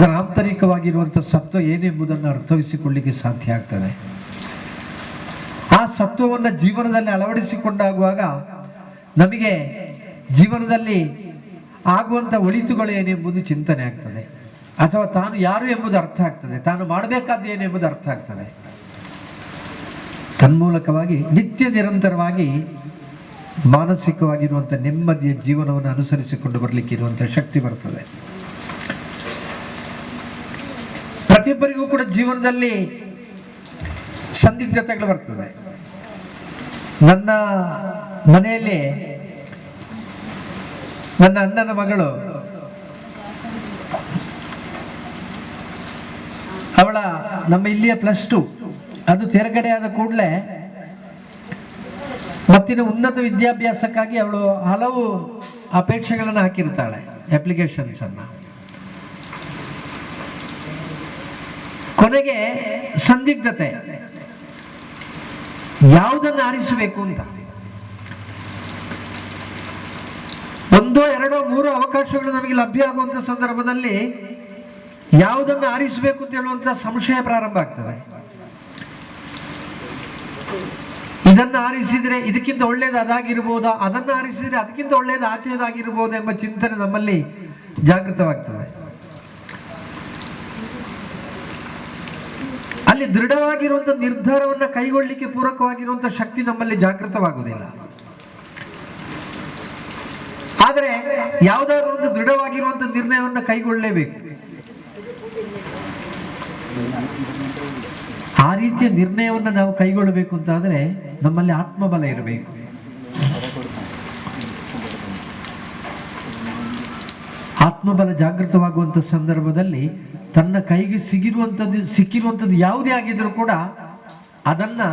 ಅದರ ಆಂತರಿಕವಾಗಿರುವಂಥ ಸತ್ವ ಏನೆಂಬುದನ್ನು ಅರ್ಥವಿಸಿಕೊಳ್ಳಿಕ್ಕೆ ಸಾಧ್ಯ ಆಗ್ತದೆ. ಆ ಸತ್ವವನ್ನು ಜೀವನದಲ್ಲಿ ಅಳವಡಿಸಿಕೊಂಡಾಗುವಾಗ ನಮಗೆ ಜೀವನದಲ್ಲಿ ಆಗುವಂಥ ಒಳಿತುಗಳು ಏನೆಂಬುದು ಚಿಂತನೆ ಆಗ್ತದೆ. ಅಥವಾ ತಾನು ಯಾರು ಎಂಬುದು ಅರ್ಥ ಆಗ್ತದೆ. ತಾನು ಮಾಡಬೇಕಾದ ಏನೆಂಬುದು ಅರ್ಥ ಆಗ್ತದೆ. ತನ್ಮೂಲಕವಾಗಿ ನಿತ್ಯ ನಿರಂತರವಾಗಿ ಮಾನಸಿಕವಾಗಿರುವಂಥ ನೆಮ್ಮದಿಯ ಜೀವನವನ್ನು ಅನುಸರಿಸಿಕೊಂಡು ಬರಲಿಕ್ಕೆ ಇರುವಂಥ ಶಕ್ತಿ ಬರ್ತದೆ. ಪ್ರತಿಯೊಬ್ಬರಿಗೂ ಕೂಡ ಜೀವನದಲ್ಲಿ ಸಂದಿಗ್ಧತೆಗಳು ಬರ್ತದೆ. ನನ್ನ ಮನೆಯಲ್ಲಿ ನನ್ನ ಅಣ್ಣನ ಮಗಳು ಅವಳ ನಮ್ಮ ಇಲ್ಲಿಯ ಪ್ಲಸ್ ಟು ಅದು ತೆರೆಗಡೆ ಆದ ಕೂಡಲೇ ಮತ್ತಿನ ಉನ್ನತ ವಿದ್ಯಾಭ್ಯಾಸಕ್ಕಾಗಿ ಅವಳು ಹಲವು ಅಪೇಕ್ಷೆಗಳನ್ನು ಹಾಕಿರ್ತಾಳೆ ಅಪ್ಲಿಕೇಶನ್ಸ್ ಕೊನೆಗೆ ಸಂದಿಗ್ಧತೆ. ಯಾವುದನ್ನು ಆರಿಸಬೇಕು ಅಂತ? ಒಂದೋ ಎರಡೋ ಮೂರೋ ಅವಕಾಶಗಳು ನಮಗೆ ಲಭ್ಯ ಆಗುವಂತ ಸಂದರ್ಭದಲ್ಲಿ ಯಾವುದನ್ನು ಆರಿಸಬೇಕು ಅಂತ ಹೇಳುವಂತ ಸಂಶಯ ಪ್ರಾರಂಭ ಆಗ್ತದೆ. ಇದನ್ನು ಆರಿಸಿದ್ರೆ ಇದಕ್ಕಿಂತ ಒಳ್ಳೇದು ಅದಾಗಿರ್ಬೋದಾ? ಅದನ್ನು ಆರಿಸಿದ್ರೆ ಅದಕ್ಕಿಂತ ಒಳ್ಳೇದು ಆಚೆದಾಗಿರ್ಬೋದಾ ಎಂಬ ಚಿಂತನೆ ನಮ್ಮಲ್ಲಿ ಜಾಗೃತವಾಗ್ತದೆ. ಅಲ್ಲಿ ದೃಢವಾಗಿರುವಂಥ ನಿರ್ಧಾರವನ್ನು ಕೈಗೊಳ್ಳಲಿಕ್ಕೆ ಪೂರಕವಾಗಿರುವಂಥ ಶಕ್ತಿ ನಮ್ಮಲ್ಲಿ ಜಾಗೃತವಾಗುವುದಿಲ್ಲ. ಆದರೆ ಯಾವುದಾದ್ರೂ ಒಂದು ದೃಢವಾಗಿರುವಂಥ ನಿರ್ಣಯವನ್ನು ಕೈಗೊಳ್ಳಲೇಬೇಕು ಆ ರೀತಿಯ ನಿರ್ಣಯವನ್ನು ನಾವು ಕೈಗೊಳ್ಳಬೇಕು ಅಂತ ಆದರೆ ನಮ್ಮಲ್ಲಿ ಆತ್ಮಬಲ ಇರಬೇಕು. ಆತ್ಮಬಲ ಜಾಗೃತವಾಗುವಂಥ ಸಂದರ್ಭದಲ್ಲಿ ತನ್ನ ಕೈಗೆ ಸಿಗಿರುವಂಥದ್ದು ಸಿಕ್ಕಿರುವಂಥದ್ದು ಯಾವುದೇ ಆಗಿದ್ರೂ ಕೂಡ ಅದನ್ನು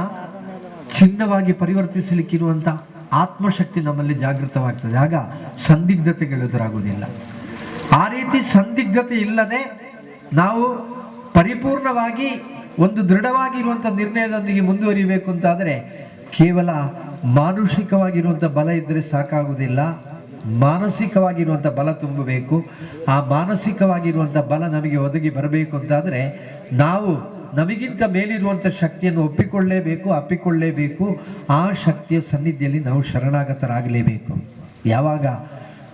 ಚಿನ್ನವಾಗಿ ಪರಿವರ್ತಿಸಲಿಕ್ಕಿರುವಂಥ ಆತ್ಮಶಕ್ತಿ ನಮ್ಮಲ್ಲಿ ಜಾಗೃತವಾಗ್ತದೆ. ಆಗ ಸಂದಿಗ್ಧತೆಗಳು ಎದುರಾಗುವುದಿಲ್ಲ. ಆ ರೀತಿ ಸಂದಿಗ್ಧತೆ ಇಲ್ಲದೆ ನಾವು ಪರಿಪೂರ್ಣವಾಗಿ ಒಂದು ದೃಢವಾಗಿರುವಂಥ ನಿರ್ಣಯದೊಂದಿಗೆ ಮುಂದುವರಿಬೇಕು ಅಂತಾದರೆ ಕೇವಲ ಮಾನುಷಿಕವಾಗಿರುವಂಥ ಬಲ ಇದ್ದರೆ ಸಾಕಾಗುವುದಿಲ್ಲ. ಮಾನಸಿಕವಾಗಿರುವಂಥ ಬಲ ತುಂಬಬೇಕು. ಆ ಮಾನಸಿಕವಾಗಿರುವಂಥ ಬಲ ನಮಗೆ ಒದಗಿ ಬರಬೇಕು ಅಂತಾದರೆ ನಾವು ನಮಗಿಂತ ಮೇಲಿರುವಂಥ ಶಕ್ತಿಯನ್ನು ಒಪ್ಪಿಕೊಳ್ಳಲೇಬೇಕು ಅಪ್ಪಿಕೊಳ್ಳಲೇಬೇಕು ಆ ಶಕ್ತಿಯ ಸನ್ನಿಧಿಯಲ್ಲಿ ನಾವು ಶರಣಾಗತರಾಗಲೇಬೇಕು. ಯಾವಾಗ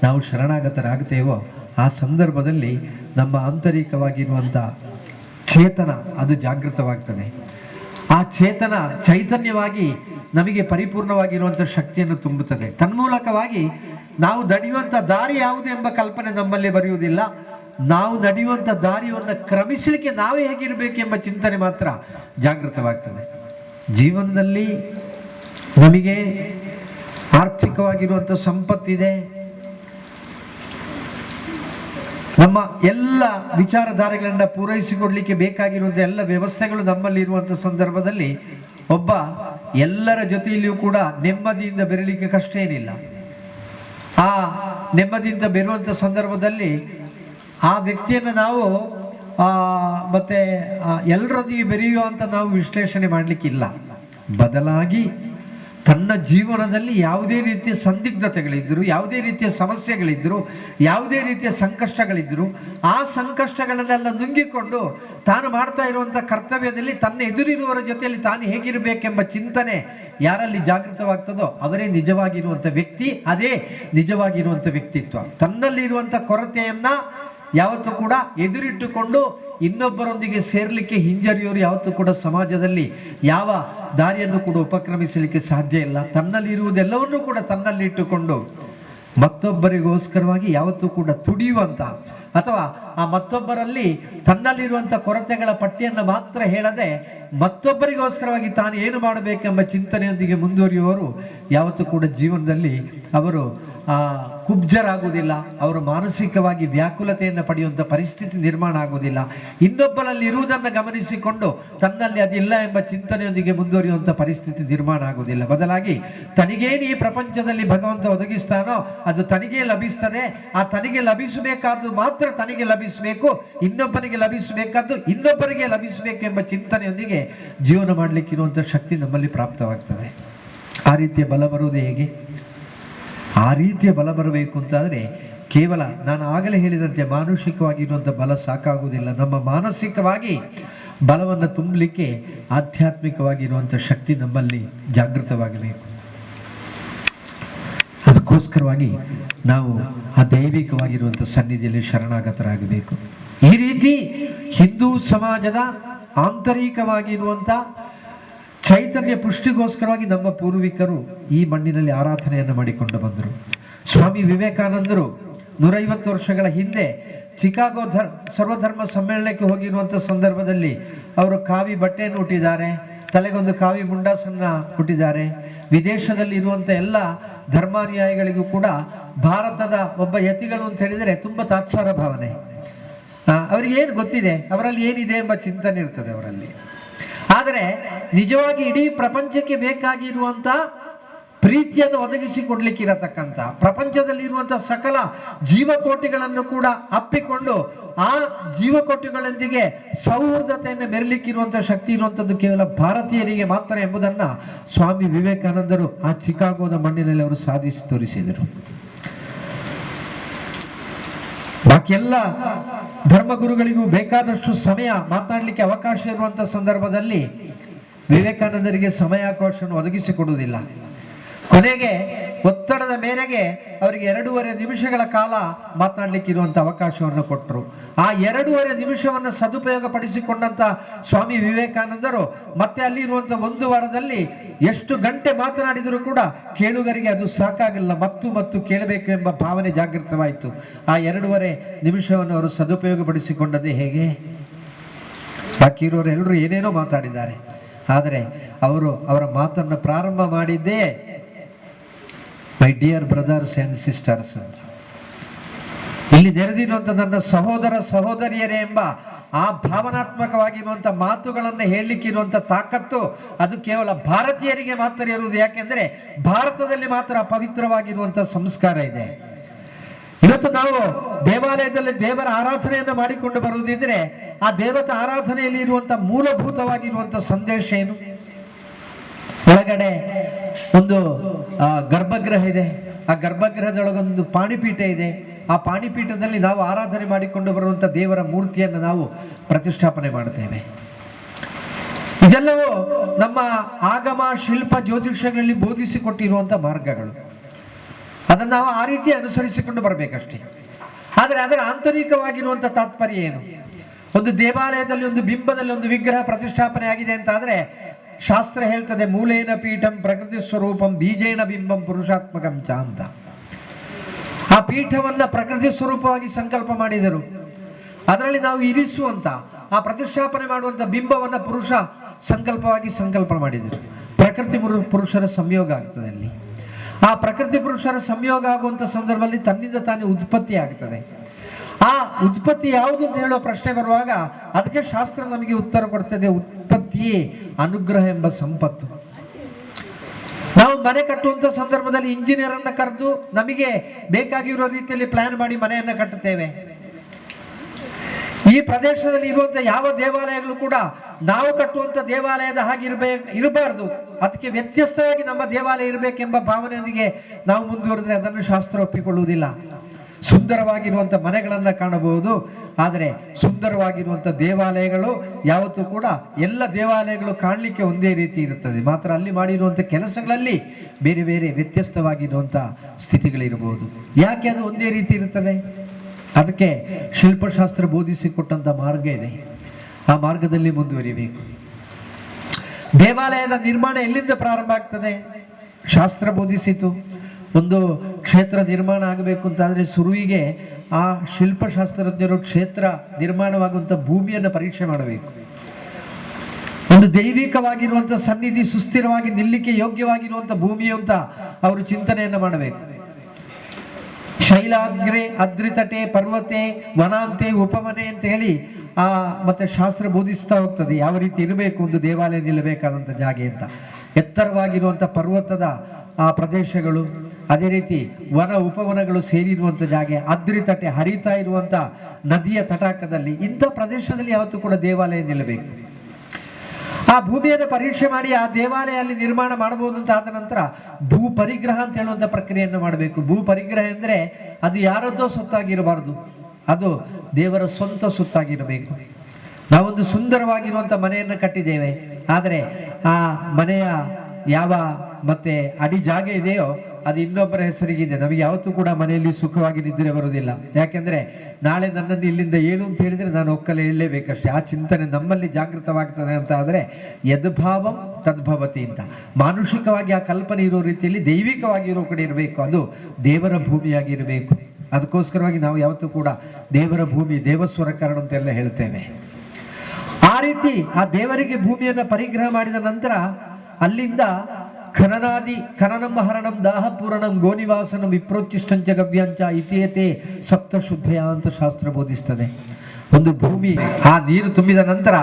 ನಾವು ಶರಣಾಗತರಾಗ್ತೇವೋ ಆ ಸಂದರ್ಭದಲ್ಲಿ ನಮ್ಮ ಆಂತರಿಕವಾಗಿರುವಂಥ ಚೇತನ ಅದು ಜಾಗೃತವಾಗ್ತದೆ. ಆ ಚೇತನ ಚೈತನ್ಯವಾಗಿ ನಮಗೆ ಪರಿಪೂರ್ಣವಾಗಿರುವಂಥ ಶಕ್ತಿಯನ್ನು ತುಂಬುತ್ತದೆ. ತನ್ಮೂಲಕವಾಗಿ ನಾವು ನಡೆಯುವಂಥ ದಾರಿ ಯಾವುದು ಎಂಬ ಕಲ್ಪನೆ ನಮ್ಮಲ್ಲಿ ಬರೆಯುವುದಿಲ್ಲ. ನಾವು ನಡೆಯುವಂಥ ದಾರಿಯನ್ನು ಕ್ರಮಿಸಲಿಕ್ಕೆ ನಾವೇ ಹೇಗಿರಬೇಕೆಂಬ ಚಿಂತನೆ ಮಾತ್ರ ಜಾಗೃತವಾಗ್ತದೆ. ಜೀವನದಲ್ಲಿ ನಮಗೆ ಆರ್ಥಿಕವಾಗಿರುವಂಥ ಸಂಪತ್ತಿದೆ. ನಮ್ಮ ಎಲ್ಲ ವಿಚಾರಧಾರೆಗಳನ್ನು ಪೂರೈಸಿಕೊಡ್ಲಿಕ್ಕೆ ಬೇಕಾಗಿರುವಂಥ ಎಲ್ಲ ವ್ಯವಸ್ಥೆಗಳು ನಮ್ಮಲ್ಲಿ ಇರುವಂಥ ಸಂದರ್ಭದಲ್ಲಿ ಒಬ್ಬ ಎಲ್ಲರ ಜೊತೆಯಲ್ಲಿಯೂ ಕೂಡ ನೆಮ್ಮದಿಯಿಂದ ಬೆರಲಿಕ್ಕೆ ಕಷ್ಟ ಏನಿಲ್ಲ ಆ ನೆಮ್ಮದಿಯಿಂದ ಬೆರುವಂಥ ಸಂದರ್ಭದಲ್ಲಿ ಆ ವ್ಯಕ್ತಿಯನ್ನು ನಾವು ಮತ್ತೆ ಎಲ್ಲರೊಂದಿಗೆ ಬೆರೆಯುವಂತ ನಾವು ವಿಶ್ಲೇಷಣೆ ಮಾಡಲಿಕ್ಕಿಲ್ಲ. ಬದಲಾಗಿ ತನ್ನ ಜೀವನದಲ್ಲಿ ಯಾವುದೇ ರೀತಿಯ ಸಂದಿಗ್ಧತೆಗಳಿದ್ದರು, ಯಾವುದೇ ರೀತಿಯ ಸಮಸ್ಯೆಗಳಿದ್ದರು, ಯಾವುದೇ ರೀತಿಯ ಸಂಕಷ್ಟಗಳಿದ್ದರು, ಆ ಸಂಕಷ್ಟಗಳನ್ನೆಲ್ಲ ನುಂಗಿಕೊಂಡು ತಾನು ಮಾಡ್ತಾ ಇರುವಂಥ ಕರ್ತವ್ಯದಲ್ಲಿ ತನ್ನ ಎದುರಿರುವವರ ಜೊತೆಯಲ್ಲಿ ತಾನು ಹೇಗಿರಬೇಕೆಂಬ ಚಿಂತನೆ ಯಾರಲ್ಲಿ ಜಾಗೃತವಾಗ್ತದೋ ಅವರೇ ನಿಜವಾಗಿರುವಂಥ ವ್ಯಕ್ತಿ, ಅದೇ ನಿಜವಾಗಿರುವಂಥ ವ್ಯಕ್ತಿತ್ವ. ತನ್ನಲ್ಲಿರುವಂಥ ಕೊರತೆಯನ್ನು ಯಾವತ್ತೂ ಕೂಡ ಎದುರಿಟ್ಟುಕೊಂಡು ಇನ್ನೊಬ್ಬರೊಂದಿಗೆ ಸೇರಲಿಕ್ಕೆ ಹಿಂಜರಿಯೋರು ಯಾವತ್ತೂ ಕೂಡ ಸಮಾಜದಲ್ಲಿ ಯಾವ ದಾರಿಯನ್ನು ಕೂಡ ಉಪಕ್ರಮಿಸಲಿಕ್ಕೆ ಸಾಧ್ಯ ಇಲ್ಲ. ತನ್ನಲ್ಲಿರುವುದೆಲ್ಲವನ್ನೂ ಕೂಡ ತನ್ನಲ್ಲಿ ಇಟ್ಟುಕೊಂಡು ಮತ್ತೊಬ್ಬರಿಗೋಸ್ಕರವಾಗಿ ಯಾವತ್ತೂ ಕೂಡ ತುಡಿಯುವಂತ ಅಥವಾ ಆ ಮತ್ತೊಬ್ಬರಲ್ಲಿ ತನ್ನಲ್ಲಿರುವಂಥ ಕೊರತೆಗಳ ಪಟ್ಟಿಯನ್ನು ಮಾತ್ರ ಹೇಳದೆ ಮತ್ತೊಬ್ಬರಿಗೋಸ್ಕರವಾಗಿ ತಾನು ಏನು ಮಾಡಬೇಕೆಂಬ ಚಿಂತನೆಯೊಂದಿಗೆ ಮುಂದುವರಿಯುವವರು ಯಾವತ್ತೂ ಕೂಡ ಜೀವನದಲ್ಲಿ ಅವರು ಕುಬ್ಜರಾಗುವುದಿಲ್ಲ, ಅವರು ಮಾನಸಿಕವಾಗಿ ವ್ಯಾಕುಲತೆಯನ್ನು ಪಡೆಯುವಂಥ ಪರಿಸ್ಥಿತಿ ನಿರ್ಮಾಣ ಆಗುವುದಿಲ್ಲ. ಇನ್ನೊಬ್ಬರಲ್ಲಿ ಇರುವುದನ್ನು ಗಮನಿಸಿಕೊಂಡು ತನ್ನಲ್ಲಿ ಅದಿಲ್ಲ ಎಂಬ ಚಿಂತನೆಯೊಂದಿಗೆ ಮುಂದುವರಿಯುವಂಥ ಪರಿಸ್ಥಿತಿ ನಿರ್ಮಾಣ ಆಗುವುದಿಲ್ಲ. ಬದಲಾಗಿ, ತನಿಗೇನು ಈ ಪ್ರಪಂಚದಲ್ಲಿ ಭಗವಂತ ಒದಗಿಸ್ತಾನೋ, ಅದು ತನಿಗೆ ಲಭಿಸ್ತದೆ. ಆ ತನಗೆ ಲಭಿಸಬೇಕಾದ್ದು ಮಾತ್ರ ತನಗೆ ಲಭಿಸಬೇಕು, ಇನ್ನೊಬ್ಬನಿಗೆ ಲಭಿಸಬೇಕಾದ್ದು ಇನ್ನೊಬ್ಬರಿಗೆ ಲಭಿಸಬೇಕು ಎಂಬ ಚಿಂತನೆಯೊಂದಿಗೆ ಜೀವನ ಮಾಡಲಿಕ್ಕಿರುವಂಥ ಶಕ್ತಿ ನಮ್ಮಲ್ಲಿ ಪ್ರಾಪ್ತವಾಗ್ತದೆ. ಆ ರೀತಿಯ ಬಲ ಬರುವುದು ಹೇಗೆ? ಆ ರೀತಿಯ ಬಲ ಬರಬೇಕು ಅಂತಾದರೆ ಕೇವಲ ನಾನು ಆಗಲೇ ಹೇಳಿದಂತೆ ಮಾನುಷಿಕವಾಗಿರುವಂಥ ಬಲ ಸಾಕಾಗುವುದಿಲ್ಲ. ನಮ್ಮ ಮಾನಸಿಕವಾಗಿ ಬಲವನ್ನು ತುಂಬಲಿಕ್ಕೆ ಆಧ್ಯಾತ್ಮಿಕವಾಗಿರುವಂಥ ಶಕ್ತಿ ನಮ್ಮಲ್ಲಿ ಜಾಗೃತವಾಗಬೇಕು. ಅದಕ್ಕೋಸ್ಕರವಾಗಿ ನಾವು ಆ ದೈವಿಕವಾಗಿರುವಂಥ ಸನ್ನಿಧಿಯಲ್ಲಿ ಶರಣಾಗತರಾಗಬೇಕು. ಈ ರೀತಿ ಹಿಂದೂ ಸಮಾಜದ ಆಂತರಿಕವಾಗಿರುವಂಥ ಚೈತನ್ಯ ಪುಷ್ಟಿಗೋಸ್ಕರವಾಗಿ ನಮ್ಮ ಪೂರ್ವಿಕರು ಈ ಮಣ್ಣಿನಲ್ಲಿ ಆರಾಧನೆಯನ್ನು ಮಾಡಿಕೊಂಡು ಬಂದರು. ಸ್ವಾಮಿ ವಿವೇಕಾನಂದರು ನೂರೈವತ್ತು ವರ್ಷಗಳ ಹಿಂದೆ ಚಿಕಾಗೋ ಧರ್, ಸರ್ವಧರ್ಮ ಸಮ್ಮೇಳನಕ್ಕೆ ಹೋಗಿರುವಂಥ ಸಂದರ್ಭದಲ್ಲಿ ಅವರು ಕಾವಿ ಬಟ್ಟೆಯನ್ನು ಹುಟ್ಟಿದ್ದಾರೆ ತಲೆಗೊಂದು ಕಾವಿ ಮುಂಡಾಸನ್ನ ಹುಟ್ಟಿದ್ದಾರೆ ವಿದೇಶದಲ್ಲಿ ಇರುವಂಥ ಎಲ್ಲ ಧರ್ಮಾನುಯಾಯಿಗಳಿಗೂ ಕೂಡ ಭಾರತದ ಒಬ್ಬ ಯತಿಗಳು ಅಂತ ಹೇಳಿದರೆ ತುಂಬ ತಾತ್ಸಾರ ಭಾವನೆ. ಅವರಿಗೆ ಏನು ಗೊತ್ತಿದೆ, ಅವರಲ್ಲಿ ಏನಿದೆ ಎಂಬ ಚಿಂತನೆ ಇರ್ತದೆ ಅವರಲ್ಲಿ. ಆದರೆ ನಿಜವಾಗಿ ಇಡೀ ಪ್ರಪಂಚಕ್ಕೆ ಬೇಕಾಗಿರುವಂತ ಪ್ರೀತಿಯನ್ನು ಒದಗಿಸಿಕೊಡ್ಲಿಕ್ಕಿರತಕ್ಕಂಥ ಪ್ರಪಂಚದಲ್ಲಿ ಇರುವಂತಹ ಸಕಲ ಜೀವಕೋಟಿಗಳನ್ನು ಕೂಡ ಅಪ್ಪಿಕೊಂಡು ಆ ಜೀವಕೋಟಿಗಳೊಂದಿಗೆ ಸೌಹೃದತೆಯನ್ನು ಮೆರಲಿಕ್ಕಿರುವಂಥ ಶಕ್ತಿ ಇರುವಂಥದ್ದು ಕೇವಲ ಭಾರತೀಯರಿಗೆ ಮಾತ್ರ ಎಂಬುದನ್ನ ಸ್ವಾಮಿ ವಿವೇಕಾನಂದರು ಆ ಚಿಕಾಗೋದ ಮಣ್ಣಿನಲ್ಲಿ ಅವರು ಸಾಧಿಸಿ ತೋರಿಸಿದರು. ಬಾಕಿ ಎಲ್ಲ ಧರ್ಮಗುರುಗಳಿಗೂ ಬೇಕಾದಷ್ಟು ಸಮಯ ಮಾತಾಡಲಿಕ್ಕೆ ಅವಕಾಶ ಇರುವಂತ ಸಂದರ್ಭದಲ್ಲಿ ವಿವೇಕಾನಂದರಿಗೆ ಸಮಯಾವಕಾಶವನ್ನು ಒದಗಿಸಿಕೊಡುವುದಿಲ್ಲ. ಕೊನೆಗೆ ಒತ್ತಡದ ಮೇರೆಗೆ ಅವರಿಗೆ ಎರಡೂವರೆ ನಿಮಿಷಗಳ ಕಾಲ ಮಾತನಾಡಲಿಕ್ಕೆ ಇರುವಂತ ಅವಕಾಶವನ್ನು ಕೊಟ್ಟರು. ಆ ಎರಡೂವರೆ ನಿಮಿಷವನ್ನು ಸದುಪಯೋಗ ಪಡಿಸಿಕೊಂಡಂತ ಸ್ವಾಮಿ ವಿವೇಕಾನಂದರು ಮತ್ತೆ ಅಲ್ಲಿರುವಂತ ಒಂದು ವಾರದಲ್ಲಿ ಎಷ್ಟು ಗಂಟೆ ಮಾತನಾಡಿದರೂ ಕೂಡ ಕೇಳುಗರಿಗೆ ಅದು ಸಾಕಾಗಿಲ್ಲ. ಮತ್ತು ಮತ್ತು ಕೇಳಬೇಕು ಎಂಬ ಭಾವನೆ ಜಾಗೃತವಾಯಿತು. ಆ ಎರಡೂವರೆ ನಿಮಿಷವನ್ನು ಅವರು ಸದುಪಯೋಗ ಪಡಿಸಿಕೊಂಡದ್ದು ಹೇಗೆ? ಬಾಕಿ ಇರೋರು ಎಲ್ಲರೂ ಏನೇನೋ ಮಾತಾಡಿದ್ದಾರೆ. ಆದರೆ ಅವರು ಅವರ ಮಾತನ್ನು ಪ್ರಾರಂಭ ಮಾಡಿದ್ದೇ my dear brothers and sisters ಇಲ್ಲಿ ನೆರೆದಿರುವಂಥ ನನ್ನ ಸಹೋದರ ಸಹೋದರಿಯರೇ ಎಂಬ ಆ ಭಾವನಾತ್ಮಕವಾಗಿರುವಂಥ ಮಾತುಗಳನ್ನು ಹೇಳಲಿಕ್ಕಿರುವಂತ ತಾಕತ್ತು, ಅದು ಕೇವಲ ಭಾರತೀಯರಿಗೆ ಮಾತ್ರ ಇರುವುದು. ಯಾಕೆಂದರೆ ಭಾರತದಲ್ಲಿ ಮಾತ್ರ ಪವಿತ್ರವಾಗಿರುವಂತ ಸಂಸ್ಕಾರ ಇದೆ. ಇವತ್ತು ನಾವು ದೇವಾಲಯದಲ್ಲಿ ದೇವರ ಆರಾಧನೆಯನ್ನು ಮಾಡಿಕೊಂಡು ಬರುವುದಿದ್ರೆ ಆ ದೇವತಾ ಆರಾಧನೆಯಲ್ಲಿ ಇರುವಂತ ಮೂಲಭೂತವಾಗಿರುವಂತ ಸಂದೇಶ ಏನು? ಒಳಗಡೆ ಒಂದು ಗರ್ಭಗೃಹ ಇದೆ. ಆ ಗರ್ಭಗೃಹದೊಳಗೊಂದು ಪಾಣಿಪೀಠ ಇದೆ. ಆ ಪಾಣಿಪೀಠದಲ್ಲಿ ನಾವು ಆರಾಧನೆ ಮಾಡಿಕೊಂಡು ಬರುವಂಥ ದೇವರ ಮೂರ್ತಿಯನ್ನು ನಾವು ಪ್ರತಿಷ್ಠಾಪನೆ ಮಾಡ್ತೇವೆ ಇದೆಲ್ಲವೂ ನಮ್ಮ ಆಗಮ ಶಿಲ್ಪ ಜ್ಯೋತಿಷ್ಯಗಳಲ್ಲಿ ಬೋಧಿಸಿಕೊಟ್ಟಿರುವಂಥ ಮಾರ್ಗಗಳು. ಅದನ್ನು ನಾವು ಆ ರೀತಿ ಅನುಸರಿಸಿಕೊಂಡು ಬರಬೇಕಷ್ಟೇ. ಆದರೆ ಅದರ ಆಂತರಿಕವಾಗಿರುವಂಥ ತಾತ್ಪರ್ಯ ಏನು? ಒಂದು ದೇವಾಲಯದಲ್ಲಿ ಒಂದು ಬಿಂಬದಲ್ಲಿ ಒಂದು ವಿಗ್ರಹ ಪ್ರತಿಷ್ಠಾಪನೆ ಆಗಿದೆ ಅಂತ ಆದ್ರೆ ಶಾಸ್ತ್ರ ಹೇಳ್ತದೆ, ಮೂಲೇನ ಪೀಠಂ ಪ್ರಕೃತಿ ಸ್ವರೂಪಂ ಬೀಜೇನ ಬಿಂಬಂ ಪುರುಷಾತ್ಮಕಂ ಚ ಅಂತ ಆ ಪೀಠವನ್ನು ಪ್ರಕೃತಿ ಸ್ವರೂಪವಾಗಿ ಸಂಕಲ್ಪ ಮಾಡಿದರು. ಅದರಲ್ಲಿ ನಾವು ಇರಿಸುವಂತ, ಆ ಪ್ರತಿಷ್ಠಾಪನೆ ಮಾಡುವಂತ ಬಿಂಬವನ್ನು ಪುರುಷ ಸಂಕಲ್ಪವಾಗಿ ಸಂಕಲ್ಪ ಮಾಡಿದರು. ಪ್ರಕೃತಿ ಪುರು- ಪುರುಷರ ಸಂಯೋಗ ಆಗ್ತದೆ ಅಲ್ಲಿ. ಆ ಪ್ರಕೃತಿ ಪುರುಷರ ಸಂಯೋಗ ಆಗುವಂಥ ಸಂದರ್ಭದಲ್ಲಿ ತನ್ನಿಂದ ತಾನೇ ಉತ್ಪತ್ತಿ ಆಗ್ತದೆ. ಆ ಉತ್ಪತ್ತಿ ಯಾವುದು ಅಂತ ಹೇಳೋ ಪ್ರಶ್ನೆ ಬರುವಾಗ, ಅದಕ್ಕೆ ಶಾಸ್ತ್ರ ನಮಗೆ ಉತ್ತರ ಕೊಡ್ತದೆ ಉತ್ಪತ್ತಿಯೇ ಅನುಗ್ರಹ ಎಂಬ ಸಂಪತ್ತು. ನಾವು ಮನೆ ಕಟ್ಟುವಂತ ಸಂದರ್ಭದಲ್ಲಿ ಇಂಜಿನಿಯರ್ ಅನ್ನ ಕರೆದು ನಮಗೆ ಬೇಕಾಗಿರೋ ರೀತಿಯಲ್ಲಿ ಪ್ಲಾನ್ ಮಾಡಿ ಮನೆಯನ್ನ ಕಟ್ಟುತ್ತೇವೆ. ಈ ಪ್ರದೇಶದಲ್ಲಿ ಇರುವಂತಹ ಯಾವ ದೇವಾಲಯಗಳು ಕೂಡ ನಾವು ಕಟ್ಟುವಂತ ದೇವಾಲಯದ ಹಾಗೆ ಇರಬೇಕು ಇರಬಾರದು. ಅದಕ್ಕೆ ವ್ಯತ್ಯಸ್ತವಾಗಿ ನಮ್ಮ ದೇವಾಲಯ ಇರಬೇಕೆಂಬ ಭಾವನೆಯೊಂದಿಗೆ ನಾವು ಮುಂದುವರೆದ್ರೆ ಅದನ್ನು ಶಾಸ್ತ್ರ ಒಪ್ಪಿಕೊಳ್ಳುವುದಿಲ್ಲ. ಸುಂದರವಾಗಿರುವಂತ ಮನೆಗಳನ್ನು ಕಾಣಬಹುದು. ಆದರೆ ಸುಂದರವಾಗಿರುವಂಥ ದೇವಾಲಯಗಳು ಯಾವತ್ತೂ ಕೂಡ ಎಲ್ಲ ದೇವಾಲಯಗಳು ಕಾಣಲಿಕ್ಕೆ ಒಂದೇ ರೀತಿ ಇರುತ್ತದೆ. ಮಾತ್ರ ಅಲ್ಲಿ ಮಾಡಿರುವಂಥ ಕೆಲಸಗಳಲ್ಲಿ ಬೇರೆ ಬೇರೆ ವ್ಯತ್ಯಸ್ತವಾಗಿರುವಂಥ ಸ್ಥಿತಿಗಳಿರಬಹುದು. ಯಾಕೆ ಅದು ಒಂದೇ ರೀತಿ ಇರುತ್ತದೆ? ಅದಕ್ಕೆ ಶಿಲ್ಪಶಾಸ್ತ್ರ ಬೋಧಿಸಿಕೊಟ್ಟಂಥ ಮಾರ್ಗ ಇದೆ. ಆ ಮಾರ್ಗದಲ್ಲಿ ಮುಂದುವರಿಬೇಕು. ದೇವಾಲಯದ ನಿರ್ಮಾಣ ಎಲ್ಲಿಂದ ಪ್ರಾರಂಭ ಆಗ್ತದೆ? ಶಾಸ್ತ್ರ ಬೋಧಿಸಿತು. ಒಂದು ಕ್ಷೇತ್ರ ನಿರ್ಮಾಣ ಆಗಬೇಕು ಅಂತಾದರೆ ಸುರುವಿಗೆ ಆ ಶಿಲ್ಪಶಾಸ್ತ್ರಜ್ಞರು ಕ್ಷೇತ್ರ ನಿರ್ಮಾಣವಾಗುವಂಥ ಭೂಮಿಯನ್ನು ಪರೀಕ್ಷೆ ಮಾಡಬೇಕು. ಒಂದು ದೈವಿಕವಾಗಿರುವಂಥ ಸನ್ನಿಧಿ ಸುಸ್ಥಿರವಾಗಿ ನಿಲ್ಲಿಕ್ಕೆ ಯೋಗ್ಯವಾಗಿರುವಂಥ ಭೂಮಿ ಅಂತ ಅವರು ಚಿಂತನೆಯನ್ನು ಮಾಡಬೇಕು. ಶೈಲಾಗ್ರೆ ಅದ್ರಿತಟೆ ಪರ್ವತೆ ವನಾಂತೆ ಉಪವನೆ ಅಂತ ಹೇಳಿ ಆ ಮತ್ತೆ ಶಾಸ್ತ್ರ ಬೋಧಿಸ್ತಾ ಹೋಗ್ತದೆ. ಯಾವ ರೀತಿ ಇರಬೇಕು ಒಂದು ದೇವಾಲಯ ನಿಲ್ಲಬೇಕಾದಂಥ ಜಾಗೆ ಅಂತ. ಎತ್ತರವಾಗಿರುವಂಥ ಪರ್ವತದ ಆ ಪ್ರದೇಶಗಳು ಅದೇ ರೀತಿ ವನ ಉಪವನಗಳು ಸೇರಿರುವಂತ ಜಾಗೆ ಅದ್ರಿತಟೆ ಹರಿತಾ ಇರುವಂಥ ನದಿಯ ತಟಾಕದಲ್ಲಿ ಇಂಥ ಪ್ರದೇಶದಲ್ಲಿ ಯಾವತ್ತೂ ಕೂಡ ದೇವಾಲಯ ನಿಲ್ಲಬೇಕು. ಆ ಭೂಮಿಯನ್ನು ಪರೀಕ್ಷೆ ಮಾಡಿ ಆ ದೇವಾಲಯ ಅಲ್ಲಿ ನಿರ್ಮಾಣ ಮಾಡಬಹುದು ಅಂತ ಆದ ನಂತರ ಭೂ ಪರಿಗ್ರಹ ಅಂತ ಹೇಳುವಂಥ ಪ್ರಕ್ರಿಯೆಯನ್ನು ಮಾಡಬೇಕು. ಭೂ ಪರಿಗ್ರಹ ಅಂದರೆ ಅದು ಯಾರದ್ದೋ ಸೊತ್ತಾಗಿರಬಾರದು. ಅದು ದೇವರ ಸ್ವಂತ ಸೊತ್ತಾಗಿರಬೇಕು. ನಾವೊಂದು ಸುಂದರವಾಗಿರುವಂಥ ಮನೆಯನ್ನು ಕಟ್ಟಿದ್ದೇವೆ. ಆದರೆ ಆ ಮನೆಯ ಯಾವ ಮತ್ತೆ ಅಡಿ ಜಾಗ ಇದೆಯೋ ಅದು ಇನ್ನೊಬ್ಬರ ಹೆಸರಿಗಿದೆ. ನಮಗೆ ಯಾವತ್ತೂ ಕೂಡ ಮನೆಯಲ್ಲಿ ಸುಖವಾಗಿ ನಿದ್ರೆ ಬರುವುದಿಲ್ಲ. ಯಾಕೆಂದ್ರೆ ನಾಳೆ ನನ್ನನ್ನು ಇಲ್ಲಿಂದ ಏಳು ಅಂತ ಹೇಳಿದ್ರೆ ನಾನು ಒಕ್ಕಲೆ ಹೇಳಲೇಬೇಕಷ್ಟೇ. ಆ ಚಿಂತನೆ ನಮ್ಮಲ್ಲಿ ಜಾಗೃತವಾಗ್ತದೆ ಅಂತ ಆದರೆ ಯದ್ಭಾವಂ ತದ್ಭವತಿ ಅಂತ. ಮಾನುಷಿಕವಾಗಿ ಆ ಕಲ್ಪನೆ ಇರೋ ರೀತಿಯಲ್ಲಿ ದೈವಿಕವಾಗಿ ಇರೋ ಕಡೆ ಇರಬೇಕು. ಅದು ದೇವರ ಭೂಮಿಯಾಗಿರಬೇಕು ಅದಕ್ಕೋಸ್ಕರವಾಗಿ ನಾವು ಯಾವತ್ತೂ ಕೂಡ ದೇವರ ಭೂಮಿ, ದೇವಸ್ವರ ಕಾರಣ ಅಂತೆಲ್ಲ ಹೇಳ್ತೇವೆ. ಆ ರೀತಿ ಆ ದೇವರಿಗೆ ಭೂಮಿಯನ್ನು ಪರಿಗ್ರಹ ಮಾಡಿದ ನಂತರ ಅಲ್ಲಿಂದ ಖನನಾದಿ, ಖನನಂ ಹರಣಂ ದಾಹ ಪೂರಣಂ ಗೋನಿವಾಸನಂ ವಿಪ್ರೋಚ್ಚಿಷ್ಟಂಚ ಗವ್ಯಾಂಚ ಇತಿಯತೆ ಸಪ್ತ ಶುದ್ಧಯ ಅಂತ ಶಾಸ್ತ್ರ ಬೋಧಿಸ್ತದೆ. ಒಂದು ಭೂಮಿ, ಆ ನೀರು ತುಂಬಿದ ನಂತರ,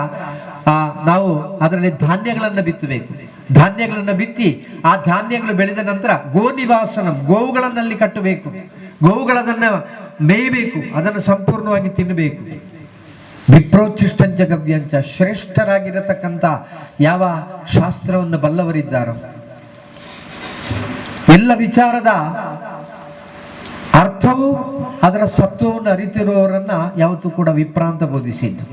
ಆ, ನಾವು ಅದರಲ್ಲಿ ಧಾನ್ಯಗಳನ್ನು ಬಿತ್ತಬೇಕು. ಧಾನ್ಯಗಳನ್ನು ಬಿತ್ತಿ, ಆ ಧಾನ್ಯಗಳು ಬೆಳೆದ ನಂತರ ಗೋನಿವಾಸನಂ, ಗೋವುಗಳನ್ನಲ್ಲಿ ಕಟ್ಟಬೇಕು. ಗೋವುಗಳನ್ನು ಮೇಯಬೇಕು, ಅದನ್ನು ಸಂಪೂರ್ಣವಾಗಿ ತಿನ್ನಬೇಕು. ವಿಪ್ರೋಚ್ಚಿಷ್ಟಂಚ ಗವ್ಯಂಚ ಶ್ರೇಷ್ಠರಾಗಿರತಕ್ಕಂಥ ಯಾವ ಶಾಸ್ತ್ರವನ್ನು ಬಲ್ಲವರಿದ್ದಾರೋ ಎಲ್ಲ ವಿಚಾರದ ಅರ್ಥವು ಅದರ ಸತ್ವವನ್ನು ಅರಿತಿರುವವರನ್ನ ಯಾವತ್ತೂ ಕೂಡ ವಿಪ್ರಾಂತ ಬೋಧಿಸಿದ್ದು.